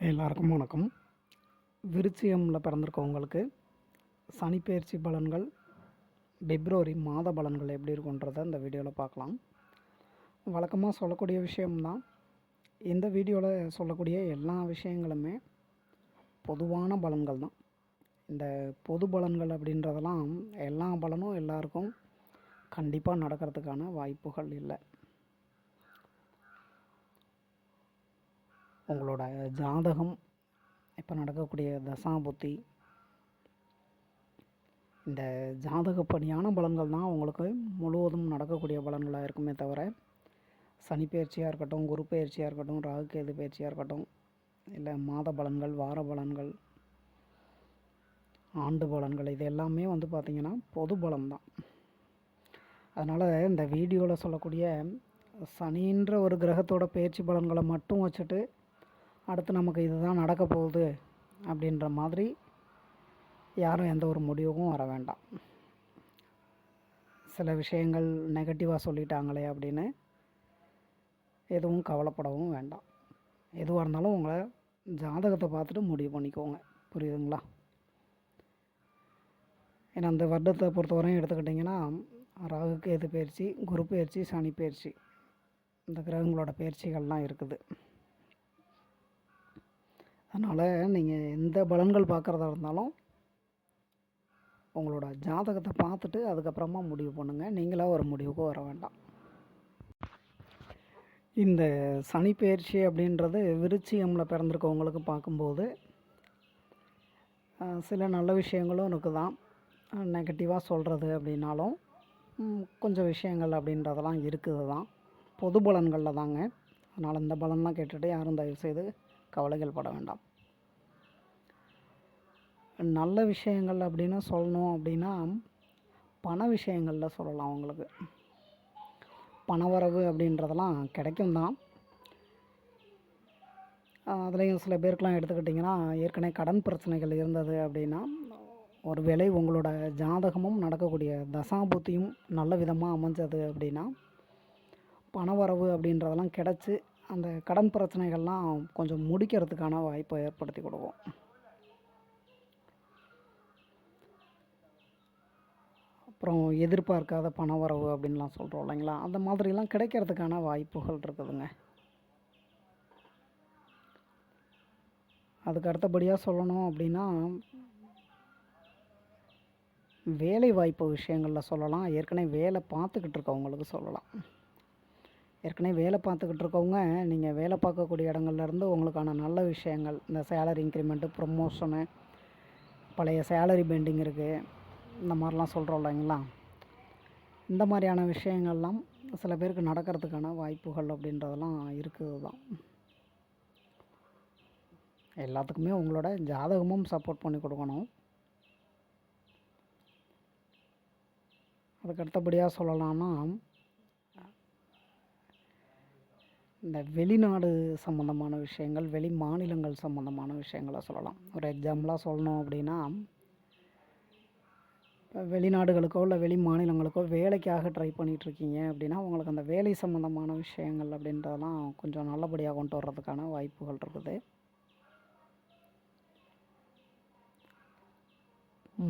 எல்லாருக்கும் வணக்கம். விருச்சியமில் பிறந்திருக்கவங்களுக்கு சனிப்பெயர்ச்சி பலன்கள் பிப்ரவரி மாத பலன்கள் எப்படி இருக்குன்றதை இந்த வீடியோவில் பார்க்கலாம். வழக்கமாக சொல்லக்கூடிய விஷயம்தான். இந்த வீடியோவில் சொல்லக்கூடிய எல்லா விஷயங்களுமே பொதுவான பலன்கள் தான் இந்த பொது பலன்கள் அப்படின்றதெல்லாம் எல்லா பலனும் எல்லாருக்கும் கண்டிப்பாக நடக்கிறதுக்கான வாய்ப்புகள் இல்லை. உங்களோட ஜாதகம் இப்போ நடக்கக்கூடிய தசாபுத்தி இந்த ஜாதகப்படியான பலன்கள் தான் உங்களுக்கு முழுவதும் நடக்கக்கூடிய பலன்களாக இருக்குமே தவிர சனி பயிற்சியாக இருக்கட்டும் குரு பயிற்சியாக இருக்கட்டும் ராகு கேது பயிற்சியாக இருக்கட்டும் இல்லை மாத பலன்கள் வார பலன்கள் ஆண்டு பலன்கள் இது எல்லாமே வந்து பார்த்திங்கன்னா பொது பலம் தான். அதனால் இந்த வீடியோவில் சொல்லக்கூடிய சனின்ற ஒரு கிரகத்தோட பயிற்சி பலன்களை மட்டும் வச்சுட்டு அடுத்து நமக்கு இதுதான் நடக்க போகுது அப்படின்ற மாதிரி யாரும் எந்த ஒரு முடிவுக்கும் வர வேண்டாம். சில விஷயங்கள் நெகட்டிவாக சொல்லிட்டாங்களே அப்படின்னு எதுவும் கவலைப்படவும் வேண்டாம். எதுவாக இருந்தாலும் உங்களை ஜாதகத்தை பார்த்துட்டு முடிவு பண்ணிக்கோங்க. புரியுதுங்களா? ஏன்னா அந்த வருடத்தை பொறுத்தவரையும் எடுத்துக்கிட்டிங்கன்னா ராகு கேது பயிற்சி குரு பயிற்சி சனி பயிற்சி இந்த கிரகங்களோட பயிற்சிகள்லாம் இருக்குது. அதனால் நீங்கள் எந்த பலன்கள் பார்க்குறதா இருந்தாலும் உங்களோட ஜாதகத்தை பார்த்துட்டு அதுக்கப்புறமா முடிவு பண்ணுங்கள் நீங்களாக ஒரு முடிவுக்கு வர வேண்டாம். இந்த சனி பயிற்சி அப்படின்றது விருச்சிகமில் பிறந்திருக்கவங்களுக்கு பார்க்கும்போது சில நல்ல விஷயங்களும் இருக்குதான். நெகட்டிவாக சொல்கிறது அப்படின்னாலும் கொஞ்சம் விஷயங்கள் அப்படின்றதெல்லாம் இருக்குது தான் பொது பலன்களில் தாங்க. அதனால் இந்த பலன்லாம் கேட்டுகிட்டு யாரும் தயவுசெய்து கவலைகள் பட வேண்டாம். நல்ல விஷயங்கள் அப்படின்னு சொல்லணும் அப்படின்னா பண விஷயங்களில் சொல்லலாம் அவங்களுக்கு. பணவரவு அப்படின்றதெல்லாம் கிடைக்கும் தான் அதுலேயும் சில பேருக்கெலாம் எடுத்துக்கிட்டிங்கன்னா ஏற்கனவே கடன் பிரச்சனைகள் இருந்தது அப்படின்னா ஒரு வேளை உங்களோட ஜாதகமும் நடக்கக்கூடிய தசாபுத்தியும் நல்ல விதமாக அமைஞ்சது அப்படின்னா பணவரவு அப்படின்றதெல்லாம் கிடச்சி அந்த கடன் பிரச்சனைகள்லாம் கொஞ்சம் முடிக்கிறதுக்கான வாய்ப்பை ஏற்படுத்தி கொடுக்கும். அப்புறம் எதிர்பார்க்காத பணவரவு அப்படின்லாம் சொல்கிறோம் இல்லைங்களா? அந்த மாதிரிலாம் கிடைக்கிறதுக்கான வாய்ப்புகள் இருக்குதுங்க. அதுக்கு அடுத்தபடியாக சொல்லணும் அப்படின்னா வேலை வாய்ப்பு விஷயங்களில் சொல்லலாம். ஏற்கனவே வேலை பார்த்துக்கிட்டு இருக்கவங்களுக்கு சொல்லலாம். ஏற்கனவே வேலை பார்த்துக்கிட்டு இருக்கவங்க நீங்கள் வேலை பார்க்கக்கூடிய இடங்கள்லேருந்து உங்களுக்கான நல்ல விஷயங்கள் இந்த சேலரி இன்க்ரிமெண்ட்டு ப்ரொமோஷனு பழைய சேலரி பெண்டிங் இருக்குது இந்த மாதிரிலாம் சொல்கிறோம் இல்லைங்களா? இந்த மாதிரியான விஷயங்கள்லாம் சில பேருக்கு நடக்கிறதுக்கான வாய்ப்புகள் அப்படின்றதெல்லாம் இருக்குது தான் எல்லாத்துக்குமே உங்களோட ஜாதகமும் சப்போர்ட் பண்ணி கொடுக்கணும். அதுக்கு அடுத்தபடியாக சொல்லலாம்னா இந்த வெளிநாடு சம்மந்தமான விஷயங்கள் வெளி மாநிலங்கள் சம்மந்தமான விஷயங்களை சொல்லலாம். ஒரு எக்ஸாம்பிளாக சொல்லணும் அப்படின்னா வெளிநாடுகளுக்கோ இல்லை வெளி மாநிலங்களுக்கோ வேலைக்காக ட்ரை பண்ணிகிட்ருக்கீங்க அப்படின்னா உங்களுக்கு அந்த வேலை சம்மந்தமான விஷயங்கள் அப்படின்றதெல்லாம் கொஞ்சம் நல்லபடியாக கொண்டு வர்றதுக்கான வாய்ப்புகள் இருக்குது.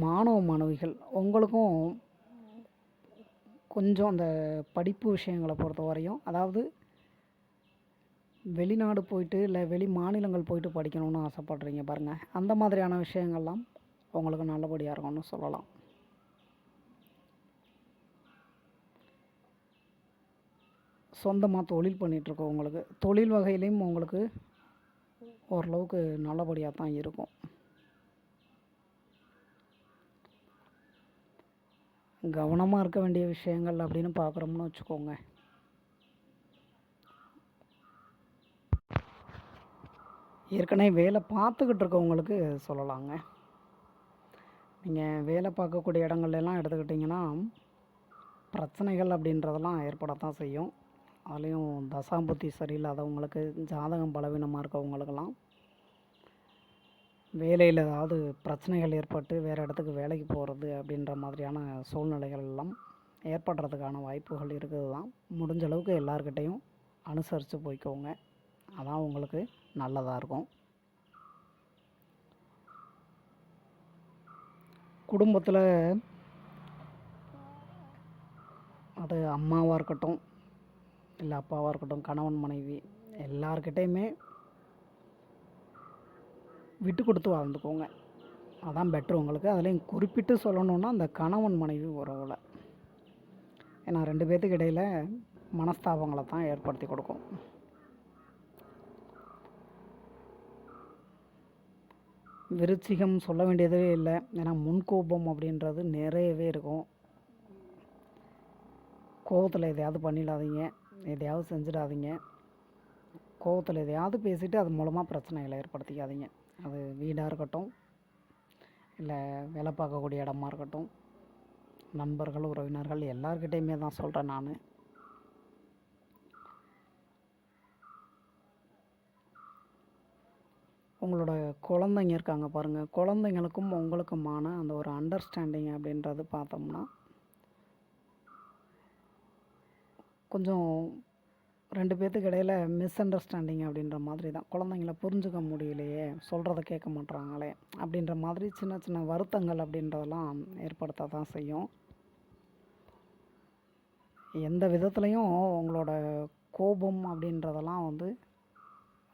மாணவ மாணவிகள் உங்களுக்கும் கொஞ்சம் அந்த படிப்பு விஷயங்களை பொறுத்த வரையும் அதாவது வெளிநாடு போயிட்டு இல்லை வெளி மாநிலங்கள் போயிட்டு படிக்கணும்னு ஆசைப்படுறீங்க பாருங்கள் அந்த மாதிரியான விஷயங்கள்லாம் உங்களுக்கு நல்லபடியாக இருக்கும்னு சொல்லலாம். சொந்தமாக தொழில் பண்ணிகிட்ருக்கோம் உங்களுக்கு. தொழில் வகையிலையும் உங்களுக்கு ஓரளவுக்கு நல்லபடியாக தான் இருக்கும். கவனமாக இருக்க வேண்டிய விஷயங்கள் அப்படின்னு பார்க்குறோம்னு வச்சுக்கோங்க. ஏற்கனவே வேலை பார்த்துக்கிட்டு இருக்கவங்களுக்கு சொல்லலாங்க. நீங்கள் வேலை பார்க்கக்கூடிய இடங்கள்லாம் எடுத்துக்கிட்டிங்கன்னா பிரச்சனைகள் அப்படின்றதெல்லாம் ஏற்படத்தான் செய்யும். அதுலேயும் தசாம்புத்தி சரியில்லாதவங்களுக்கு ஜாதகம் பலவீனமாக இருக்கவங்களுக்கெல்லாம் வேலையில் ஏதாவது பிரச்சனைகள் ஏற்பட்டு வேறு இடத்துக்கு வேலைக்கு போகிறது அப்படின்ற மாதிரியான சூழ்நிலைகள் எல்லாம் ஏற்படுறதுக்கான வாய்ப்புகள் இருக்குது தான் முடிஞ்ச அளவுக்கு அனுசரித்து போய்க்கோங்க. அதான் உங்களுக்கு நல்லதாக இருக்கும். குடும்பத்தில் அது அம்மாவாக இருக்கட்டும் இல்லை அப்பாவாக இருக்கட்டும் கணவன் மனைவி எல்லார்கிட்டேயுமே விட்டு கொடுத்து வாழ்ந்துக்கோங்க. அதான் பெட்ரு உங்களுக்கு. அதுலேயும் குறிப்பிட்டு சொல்லணுன்னா அந்த கணவன் மனைவி உறவில். ஏன்னா ரெண்டு பேர்த்துக்கு இடையில் மனஸ்தாபங்களை தான் ஏற்படுத்தி கொடுக்கும். விருச்சிகம் சொல்ல வேண்டியதே இல்லை. ஏன்னா முன்கோபம் அப்படின்றது நிறையவே இருக்கும். கோபத்தில் எதையாவது பண்ணிடாதீங்க. எதையாவது செஞ்சிடாதீங்க. கோபத்தில் எதையாவது பேசிவிட்டு அது மூலமாக பிரச்சனைகளை ஏற்படுத்திக்காதீங்க. அது வீடாக இருக்கட்டும் இல்லை வேலை பார்க்கக்கூடிய இடமா இருக்கட்டும் நண்பர்கள் உறவினர்கள் எல்லார்கிட்டேயுமே தான் சொல்கிறேன் நான். உங்களோட குழந்தைங்க இருக்காங்க பாருங்கள் குழந்தைங்களுக்கும் உங்களுக்குமான அந்த ஒரு அண்டர்ஸ்டாண்டிங் அப்படின்றது பார்த்தோம்னா கொஞ்சம் ரெண்டு பேர்த்துக்கு இடையில் மிஸ் அண்டர்ஸ்டாண்டிங் அப்படின்ற மாதிரி தான். குழந்தைங்கள புரிஞ்சுக்க முடியலையே சொல்கிறத கேட்க மாட்றாங்களே அப்படின்ற மாதிரி சின்ன சின்ன வருத்தங்கள் அப்படின்றதெல்லாம் ஏற்படுத்த தான் செய்யும். எந்த விதத்துலேயும் உங்களோட கோபம் அப்படின்றதெல்லாம் வந்து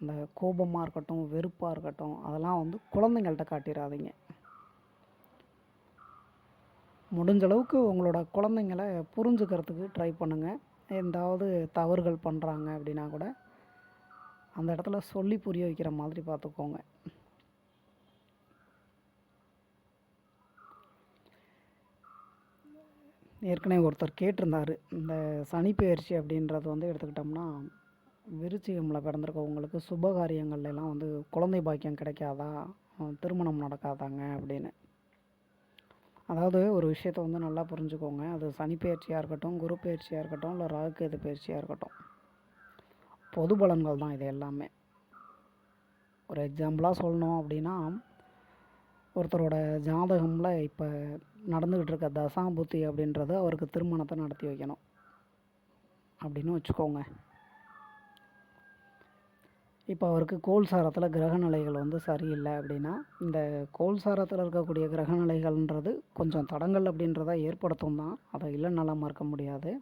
அந்த கோபமாக இருக்கட்டும் வெறுப்பாக இருக்கட்டும் அதெல்லாம் வந்து குழந்தைங்கள்ட்ட காட்டிடாதீங்க முடிஞ்ச அளவுக்கு உங்களோட குழந்தைங்கள புரிஞ்சுக்கிறதுக்கு ட்ரை பண்ணுங்கள் எந்தாவது தவறுகள் பண்ணுறாங்க அப்படின்னா கூட அந்த இடத்துல சொல்லி புரிய வைக்கிற மாதிரி பார்த்துக்கோங்க. ஏற்கனவே ஒருத்தர் கேட்டிருந்தார் இந்த சனி பயிற்சி அப்படின்றது வந்து எடுத்துக்கிட்டோம்னா விருச்சிகமில் பிறந்திருக்கவங்களுக்கு சுபகாரியங்கள்லாம் வந்து குழந்தை பாக்கியம் கிடைக்காதா? திருமணம் நடக்காதாங்க அப்படின்னு. அதாவது ஒரு விஷயத்த வந்து நல்லா புரிஞ்சுக்கோங்க. அது சனி பயிற்சியாக இருக்கட்டும் குரு பயிற்சியாக இருக்கட்டும் இல்லை ராகுகேது பயிற்சியாக இருக்கட்டும். பொது பலன்கள் தான் இது எல்லாமே. ஒரு எக்ஸாம்பிளாக சொல்லணும் அப்படின்னா ஒருத்தரோட ஜாதகமில் இப்போ நடந்துக்கிட்டு இருக்க தசாபுத்தி அப்படின்றது அவருக்கு திருமணத்தை நடத்தி வைக்கணும். அப்படின்னு வச்சுக்கோங்க. இப்போ அவருக்கு கோல் சாரத்தில் வந்து சரியில்லை அப்படின்னா இந்த கோல் சாரத்தில் இருக்கக்கூடிய கிரகநிலைகள்ன்றது கொஞ்சம் தடங்கள் அப்படின்றத ஏற்படுத்தும் தான். அதை இல்லைன்னாலாம் மறக்க முடியாது.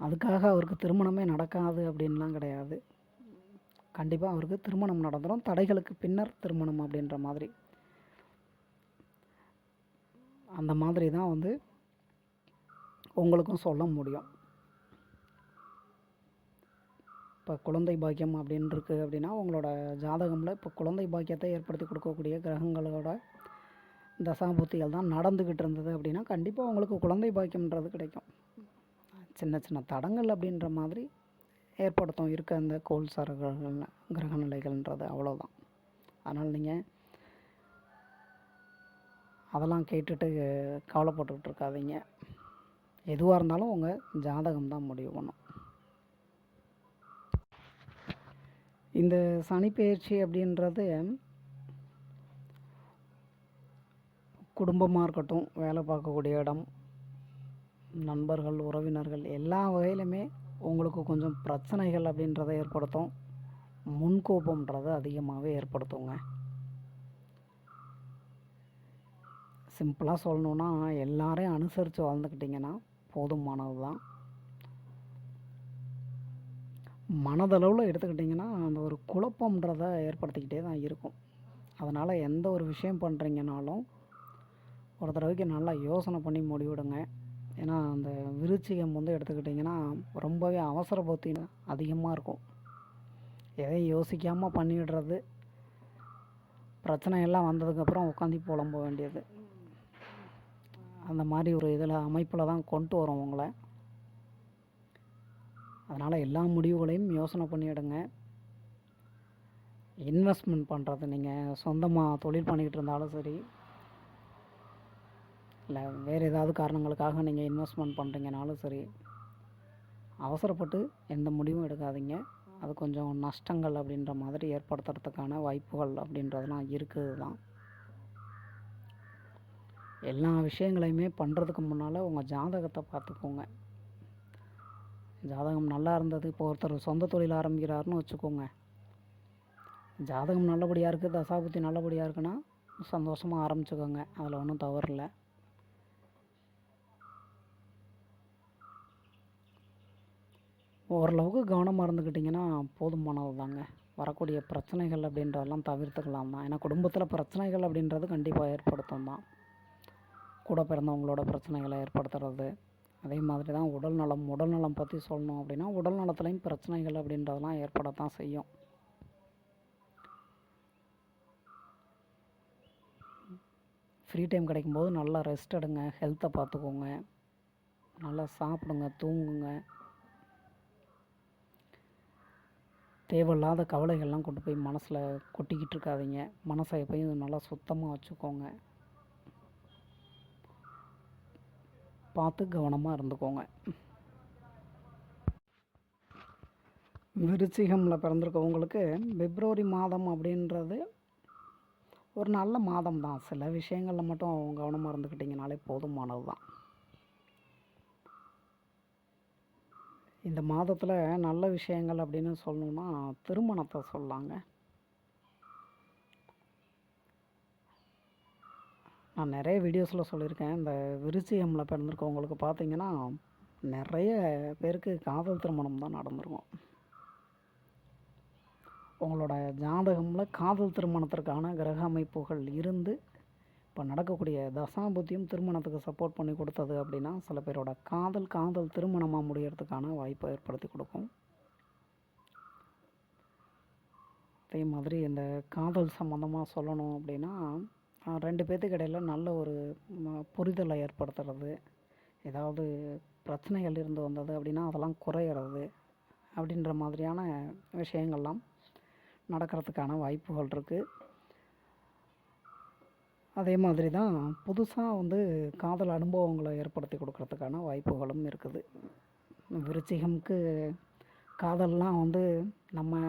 அதுக்காக அவருக்கு திருமணமே நடக்காது அப்படின்லாம் கிடையாது. கண்டிப்பாக அவருக்கு திருமணம் நடந்துடும் தடைகளுக்கு பின்னர் திருமணம் அப்படின்ற மாதிரி. அந்த மாதிரி தான் வந்து உங்களுக்கும் சொல்ல முடியும். இப்போ குழந்தை பாக்கியம் அப்படின்னு இருக்குது அப்படின்னா உங்களோட ஜாதகமில் இப்போ குழந்தை பாக்கியத்தை ஏற்படுத்தி கொடுக்கக்கூடிய கிரகங்களோட தசாபுத்திகள் தான் நடந்துக்கிட்டு இருந்தது அப்படின்னா கண்டிப்பாக உங்களுக்கு குழந்தை பாக்கியம்ன்றது கிடைக்கும். சின்ன சின்ன தடங்கள் அப்படின்ற மாதிரி ஏற்படுத்தும் இருக்க அந்த கோல்சார கிரக கிரக நிலைகள்ன்றது அவ்வளோதான் அதனால் நீங்கள் அதெல்லாம் கேட்டுட்டு கவலைப்பட்டுக்கிட்டு இருக்காதீங்க. எதுவாக இருந்தாலும் உங்கள் ஜாதகம் தான் முடிவு பண்ணும். இந்த சனிப்பெயர்ச்சி அப்படின்றது குடும்பமாக இருக்கட்டும் வேலை பார்க்கக்கூடிய இடம் நண்பர்கள் உறவினர்கள் எல்லா வகையிலுமே உங்களுக்கு கொஞ்சம் பிரச்சனைகள் அப்படின்றத ஏற்படுத்தும். முன்கோபம்ன்றதை அதிகமாகவே ஏற்படுத்துங்க. சிம்பிளாக சொல்லணுன்னா எல்லாரையும் அனுசரித்து வாழ்ந்துக்கிட்டிங்கன்னா போதுமானது தான் மனதளவில் எடுத்துக்கிட்டிங்கன்னா அந்த ஒரு குழப்பம்ன்றத ஏற்படுத்திக்கிட்டே தான் இருக்கும். அதனால் எந்த ஒரு விஷயம் பண்ணுறீங்கனாலும் ஒரு தடவைக்கு நல்லா யோசனை பண்ணி முடிவிடுங்க. ஏன்னா அந்த விருச்சிகம் வந்து எடுத்துக்கிட்டிங்கன்னா ரொம்பவே அவசர அதிகமாக இருக்கும். எதையும் யோசிக்காமல் பண்ணிடுறது பிரச்சனை எல்லாம் வந்ததுக்கப்புறம் உட்காந்து புலம்ப வேண்டியது. அந்த மாதிரி ஒரு இதில் அமைப்பில் தான் கொண்டு வரும் உங்களை. அதனால் எல்லா முடிவுகளையும் யோசனை பண்ணிவிடுங்க இன்வெஸ்ட்மெண்ட் பண்ணுறது நீங்கள் சொந்தமாக தொழில் பண்ணிக்கிட்டு இருந்தாலும் சரி இல்லை வேறு ஏதாவது காரணங்களுக்காக நீங்கள் இன்வெஸ்ட்மெண்ட் பண்ணுறீங்கனாலும் சரி அவசரப்பட்டு எந்த முடிவும் எடுக்காதீங்க. அது கொஞ்சம் நஷ்டங்கள் அப்படின்ற மாதிரி ஏற்படுத்துறதுக்கான வாய்ப்புகள் அப்படின்றதெல்லாம் இருக்குது தான். எல்லா விஷயங்களையுமே பண்ணுறதுக்கு முன்னால் உங்கள் ஜாதகத்தை பார்த்துக்கோங்க. ஜாதகம் நல்லா இருந்தது. இப்போ ஒருத்தர் சொந்த தொழில் ஆரம்பிக்கிறாருன்னு வச்சுக்கோங்க. ஜாதகம் நல்லபடியாக இருக்குது தசாபுத்தி நல்லபடியாக இருக்குன்னா சந்தோஷமாக ஆரம்பிச்சுக்கோங்க. அதில் ஒன்றும் தவறு இல்லை. ஓரளவுக்கு கவனமாக இருந்துக்கிட்டிங்கன்னா போதுமானது தாங்க வரக்கூடிய பிரச்சனைகள் அப்படின்றதெல்லாம் தவிர்த்துக்கலாம் தான். ஏன்னா குடும்பத்தில் பிரச்சனைகள் அப்படின்றது கண்டிப்பாக ஏற்படுத்தும் தான். கூட பிறந்தவங்களோட பிரச்சனைகளை ஏற்படுத்துறது. அதே மாதிரி தான் உடல் நலம் உடல் நலம் பற்றி சொல்லணும் அப்படின்னா உடல் நலத்துலேயும் பிரச்சனைகள் அப்படின்றதெல்லாம் ஏற்படத்தான் செய்யும். ஃப்ரீ டைம் கிடைக்கும்போது நல்லா ரெஸ்ட் எடுங்க ஹெல்த்தை பார்த்துக்கோங்க. நல்லா சாப்பிடுங்க தூங்குங்க. தேவையில்லாத கவலைகள்லாம் கொண்டு போய் மனசில் கொட்டிக்கிட்டு இருக்காதீங்க. மனசை எப்பயும் நல்லா சுத்தமாக வச்சுக்கோங்க. பார்த்து கவனமாக இருந்துக்கோங்க. விருச்சிகமில் பிறந்திருக்கவங்களுக்கு பிப்ரவரி மாதம் அப்படின்றது ஒரு நல்ல மாதம் தான் சில விஷயங்களில் மட்டும் கவனமாக இருந்துக்கிட்டிங்கனாலே போதுமானது தான் இந்த மாதத்தில் நல்ல விஷயங்கள் அப்படின்னு சொல்லணுன்னா திருமணத்தை சொல்லலாங்க நான் நிறைய வீடியோஸில் சொல்லியிருக்கேன். இந்த விருச்சிகமில் பிறந்திருக்கவங்களுக்கு பார்த்தீங்கன்னா நிறைய பேருக்கு காதல் திருமணம் தான் நடந்திருக்கும். உங்களோட ஜாதகமில் காதல் திருமணத்திற்கான கிரக அமைப்புகள் இருந்து இப்போ நடக்கக்கூடிய தசாபுத்தியும் திருமணத்துக்கு சப்போர்ட் பண்ணி கொடுத்தது அப்படின்னா சில பேரோட காதல் காதல் திருமணமாக முடியறதுக்கான வாய்ப்பை ஏற்படுத்தி கொடுக்கும். அதே மாதிரி இந்த காதல் சம்மந்தமாக சொல்லணும் அப்படின்னா ரெண்டு பேர்த்துக்கு இடையில நல்ல ஒரு புரிதலை ஏற்படுத்துறது. ஏதாவது பிரச்சனைகள் இருந்து வந்தது அப்படின்னா அதெல்லாம் குறையிறது அப்படின்ற மாதிரியான விஷயங்கள்லாம் நடக்கிறதுக்கான வாய்ப்புகள் இருக்குது அதே மாதிரி தான் புதுசாக வந்து காதல் அனுபவங்களை ஏற்படுத்தி கொடுக்கறதுக்கான வாய்ப்புகளும் இருக்குது. விருச்சிகம்க்கு காதல்லாம் வந்து நம்ம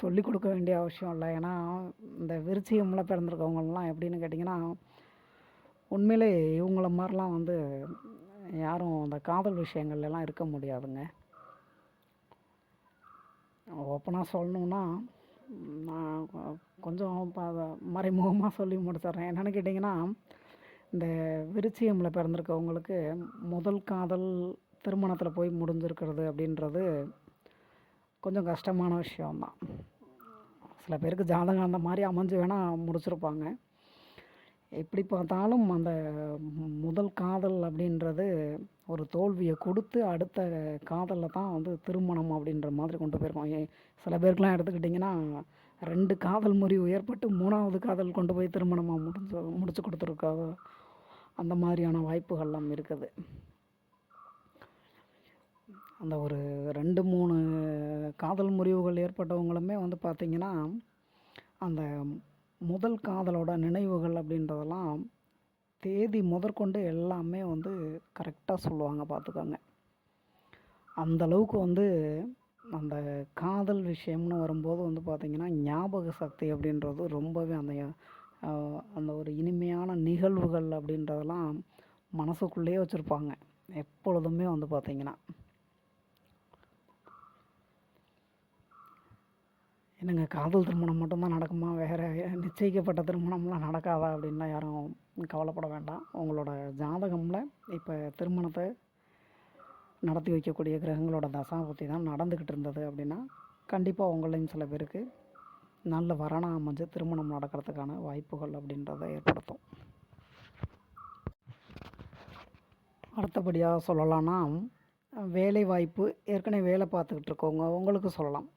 சொல்லி கொடுக்க வேண்டிய அவசியம் இல்லை. ஏன்னா இந்த விருச்சியமில் பிறந்திருக்கவங்களாம் எப்படின்னு கேட்டிங்கன்னா உண்மையிலே இவங்கள மாதிரிலாம் வந்து யாரும் அந்த காதல் விஷயங்கள்லாம் இருக்க முடியாதுங்க. ஓப்பனாக சொல்லணுன்னா நான் கொஞ்சம் மறைமுகமாக சொல்லி முடிச்சிடுறேன். என்னென்னு கேட்டிங்கன்னா இந்த விருச்சியமில் பிறந்திருக்கவங்களுக்கு முதல் காதல் திருமணத்தில் போய் முடிஞ்சிருக்கிறது அப்படின்றது கொஞ்சம் கஷ்டமான விஷயம்தான். சில பேருக்கு ஜாதகம் அந்த மாதிரி அமைஞ்சு வேணால் முடிச்சிருப்பாங்க. எப்படி பார்த்தாலும் அந்த முதல் காதல் அப்படின்றது ஒரு தோல்வியை கொடுத்து அடுத்த காதலில் தான் வந்து திருமணம் அப்படின்ற மாதிரி கொண்டு போயிருக்கோம் சில பேருக்குலாம் எடுத்துக்கிட்டிங்கன்னா ரெண்டு காதல் முறிவு ஏற்பட்டு மூணாவது காதல் கொண்டு போய் திருமணமாக முடிஞ்சு முடிச்சு கொடுத்துருக்கா அந்த மாதிரியான வாய்ப்புகள்லாம் இருக்குது. அந்த ஒரு ரெண்டு மூணு காதல் முறிவுகள் ஏற்பட்டவங்களுமே வந்து பார்த்திங்கன்னா அந்த முதல் காதலோட நினைவுகள் அப்படின்றதெல்லாம் தேதி முதற்கொண்டு எல்லாமே வந்து கரெக்டாக சொல்லுவாங்க பார்த்துக்கோங்க. அந்த அளவுக்கு வந்து அந்த காதல் விஷயம்னு வரும்போது வந்து பார்த்திங்கன்னா ஞாபக சக்தி அப்படின்றது ரொம்பவே அந்த அந்த ஒரு இனிமையான நிகழ்வுகள் அப்படின்றதெல்லாம் மனசுக்குள்ளேயே வச்சுருப்பாங்க எப்பொழுதுமே வந்து பார்த்திங்கன்னா. என்னங்க காதல் திருமணம் மட்டும்தான் நடக்குமா? வேறு நிச்சயிக்கப்பட்ட திருமணம்லாம் நடக்காதா? அப்படின்லாம் யாரும் கவலைப்பட வேண்டாம். உங்களோட ஜாதகமில் இப்போ திருமணத்தை நடத்தி வைக்கக்கூடிய கிரகங்களோட தசாபத்தி தான் நடந்துக்கிட்டு இருந்தது அப்படின்னா கண்டிப்பாக உங்களையும் சில பேருக்கு நல்ல வரனாக அமைஞ்சு திருமணம் நடக்கிறதுக்கான வாய்ப்புகள் அப்படின்றத ஏற்படுத்தும். அடுத்தபடியாக சொல்லலாம்னா வேலை வாய்ப்பு ஏற்கனவே வேலை பார்த்துக்கிட்டு இருக்கவங்க உங்களுக்கு சொல்லலாம்.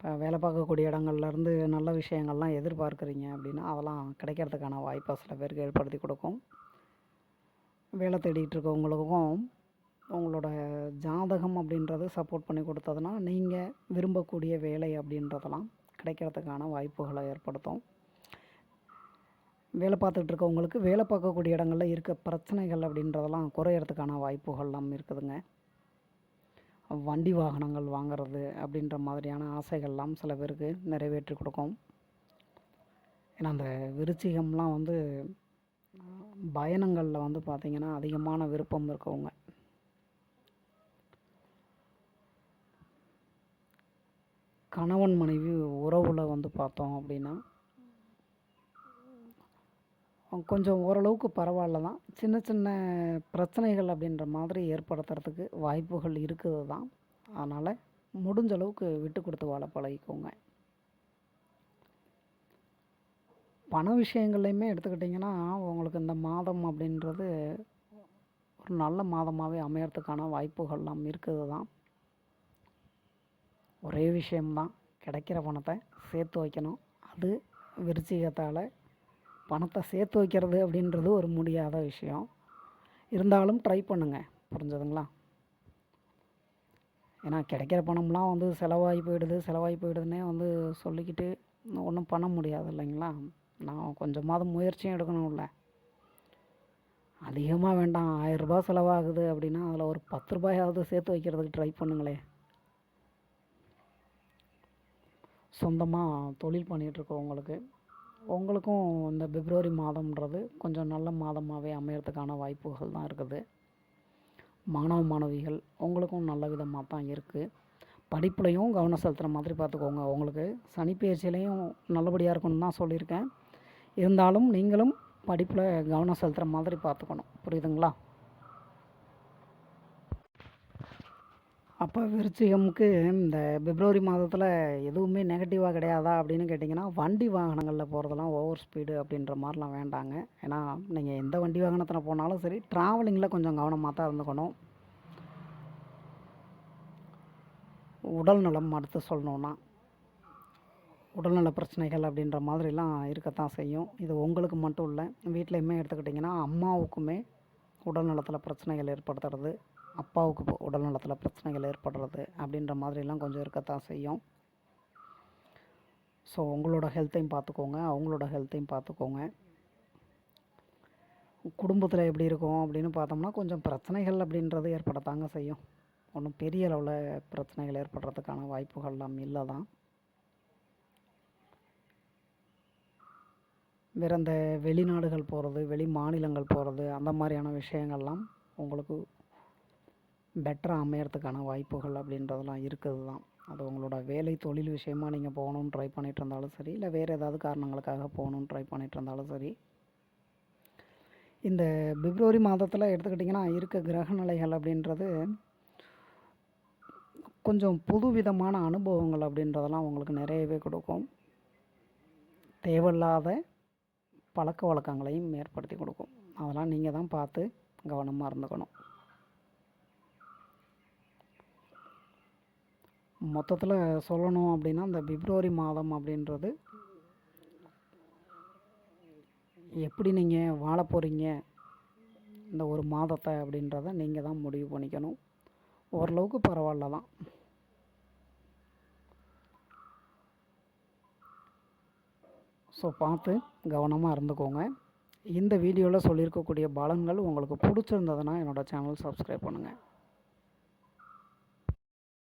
இப்போ வேலை பார்க்கக்கூடிய இடங்கள்லேருந்து நல்ல விஷயங்கள்லாம் எதிர்பார்க்குறீங்க அப்படின்னா அதெல்லாம் கிடைக்கிறதுக்கான வாய்ப்பை சில பேருக்கு ஏற்படுத்தி கொடுக்கும். வேலை தேடிகிட்டு இருக்கவங்களுக்கும் உங்களோட ஜாதகம் அப்படின்றது சப்போர்ட் பண்ணி கொடுத்ததுன்னா நீங்கள் விரும்பக்கூடிய வேலை அப்படின்றதெல்லாம் கிடைக்கிறதுக்கான வாய்ப்புகளை ஏற்படுத்தும். வேலை பார்த்துட்டு இருக்கவங்களுக்கு வேலை பார்க்கக்கூடிய இடங்களில் இருக்க பிரச்சனைகள் அப்படின்றதெல்லாம் குறையறதுக்கான வாய்ப்புகள்லாம் இருக்குதுங்க. வண்டி வாகனங்கள் வாங்குறது அப்படின்ற மாதிரியான ஆசைகள்லாம் சில பேருக்கு நிறைவேற்றி கொடுக்கும். ஏன்னா அந்த விருச்சிகம்லாம் வந்து பயணங்களில் வந்து பார்த்திங்கன்னா அதிகமான விருப்பம் இருக்கவங்க. கணவன் மனைவி உறவில் வந்து பார்த்தோம் அப்படின்னா கொஞ்சம் ஓரளவுக்கு பரவாயில்ல தான். சின்ன சின்ன பிரச்சனைகள் அப்படின்ற மாதிரி ஏற்படுத்துறதுக்கு வாய்ப்புகள் இருக்குது தான். அதனால் முடிஞ்ச அளவுக்கு விட்டு கொடுத்து வாழ பழகிக்கோங்க. பண விஷயங்கள்லையுமே எடுத்துக்கிட்டிங்கன்னா உங்களுக்கு இந்த மாதம் அப்படின்றது ஒரு நல்ல மாதமாகவே அமையறதுக்கான வாய்ப்புகள்லாம் இருக்குது தான். ஒரே விஷயம்தான். கிடைக்கிற பணத்தை சேர்த்து வைக்கணும். அது விருச்சிகத்தால் பணத்தை சேர்த்து வைக்கிறது அப்படின்றது ஒரு முடியாத விஷயம். இருந்தாலும் ட்ரை பண்ணுங்கள் புரிஞ்சதுங்களா? ஏன்னா கிடைக்கிற பணம்லாம் வந்து செலவாகி போயிடுது செலவாகி போயிடுதுன்னே வந்து சொல்லிக்கிட்டு ஒன்றும் பண்ண முடியாது இல்லைங்களா? நான் கொஞ்சமாவது முயற்சியும் எடுக்கணும்ல அதிகமாக வேண்டாம். ஆயிரரூபா செலவாகுது அப்படின்னா அதில் ஒரு பத்து ரூபாயாவது சேர்த்து வைக்கிறதுக்கு ட்ரை பண்ணுங்களேன் சொந்தமாக தொழில் பண்ணிகிட்ருக்கோம் உங்களுக்கு உங்களுக்கும் இந்த பிப்ரவரி மாதம்ன்றது கொஞ்சம் நல்ல மாதமாகவே அமையறதுக்கான வாய்ப்புகள் தான் இருக்குது. மாணவ மாணவிகள் உங்களுக்கும் நல்ல விதமாக தான் இருக்குது படிப்புலையும் கவனம் செலுத்துகிற மாதிரி பார்த்துக்கோங்க உங்களுக்கு சனிப்பயிற்சியிலையும் நல்லபடியாக இருக்கணும்னு தான் சொல்லியிருக்கேன். இருந்தாலும் நீங்களும் படிப்பில் கவனம் செலுத்துகிற மாதிரி பார்த்துக்கணும் புரியுதுங்களா? அப்போ விருச்சிகமுக்கு இந்த பிப்ரவரி மாதத்தில் எதுவுமே நெகட்டிவாக கிடையாதா அப்படின்னு கேட்டிங்கன்னா வண்டி வாகனங்களில் போகிறதெல்லாம் ஓவர் ஸ்பீடு அப்படின்ற மாதிரிலாம் வேண்டாங்க. ஏன்னா நீங்கள் எந்த வண்டி வாகனத்தில் போனாலும் சரி ட்ராவலிங்கில் கொஞ்சம் கவனமாக தான் இருந்துக்கணும். உடல் நலம் அடுத்து சொல்லணுன்னா உடல்நல பிரச்சனைகள் அப்படின்ற மாதிரிலாம் இருக்கத்தான் செய்யும். இது உங்களுக்கு மட்டும் இல்லை வீட்லேயுமே எடுத்துக்கிட்டிங்கன்னா அம்மாவுக்குமே உடல் நலத்தில் பிரச்சனைகள் ஏற்படுத்துறது. அப்பாவுக்கு இப்போ உடல் நலத்தில் பிரச்சனைகள் ஏற்படுறது அப்படின்ற மாதிரிலாம் கொஞ்சம் இருக்கத்தான் செய்யும். ஸோ உங்களோட ஹெல்த்தையும் பார்த்துக்கோங்க அவங்களோட ஹெல்த்தையும் பார்த்துக்கோங்க குடும்பத்தில் எப்படி இருக்கும் அப்படின்னு பார்த்தோம்னா கொஞ்சம் பிரச்சனைகள் அப்படின்றது ஏற்படத்தாங்க செய்யும். ஒன்றும் பெரிய அளவில் பிரச்சனைகள் ஏற்படுறதுக்கான வாய்ப்புகள்லாம் இல்லை தான் வேறு இந்த வெளிநாடுகள் போகிறது வெளி மாநிலங்கள் போகிறது அந்த மாதிரியான விஷயங்கள்லாம் உங்களுக்கு பெட்டராக அமையறதுக்கான வாய்ப்புகள் அப்படின்றதெல்லாம் இருக்குது தான் அது உங்களோட வேலை தொழில் விஷயமா நீங்கள் போகணுன்னு ட்ரை பண்ணிகிட்டு இருந்தாலும் சரி இல்லை வேறு ஏதாவது காரணங்களுக்காக போகணுன்னு ட்ரை பண்ணிகிட்டு இருந்தாலும் சரி. இந்த பிப்ரவரி மாதத்தில் எடுத்துக்கிட்டிங்கன்னா இருக்க கிரக நிலைகள் அப்படின்றது கொஞ்சம் புதுவிதமான அனுபவங்கள் அப்படின்றதெல்லாம் உங்களுக்கு நிறையவே கொடுக்கும். தேவையில்லாத பழக்க வழக்கங்களையும் ஏற்படுத்தி கொடுக்கும். அதெல்லாம் நீங்கள் தான் பார்த்து கவனமாக இருந்துக்கணும். மொத்தத்தில் சொல்லணும் அப்படின்னா இந்த பிப்ரவரி மாதம் அப்படின்றது எப்படி நீங்கள் வாழ போகிறீங்க இந்த ஒரு மாதத்தை அப்படின்றத நீங்கள் தான் முடிவு பண்ணிக்கணும். ஓரளவுக்கு பரவாயில்ல தான். ஸோ பார்த்து கவனமாக இருந்துக்கோங்க. இந்த வீடியோவில் சொல்லியிருக்கக்கூடிய பலன்கள் உங்களுக்கு பிடிச்சிருந்ததுன்னா என்னோடய சேனல் சப்ஸ்கிரைப் பண்ணுங்கள்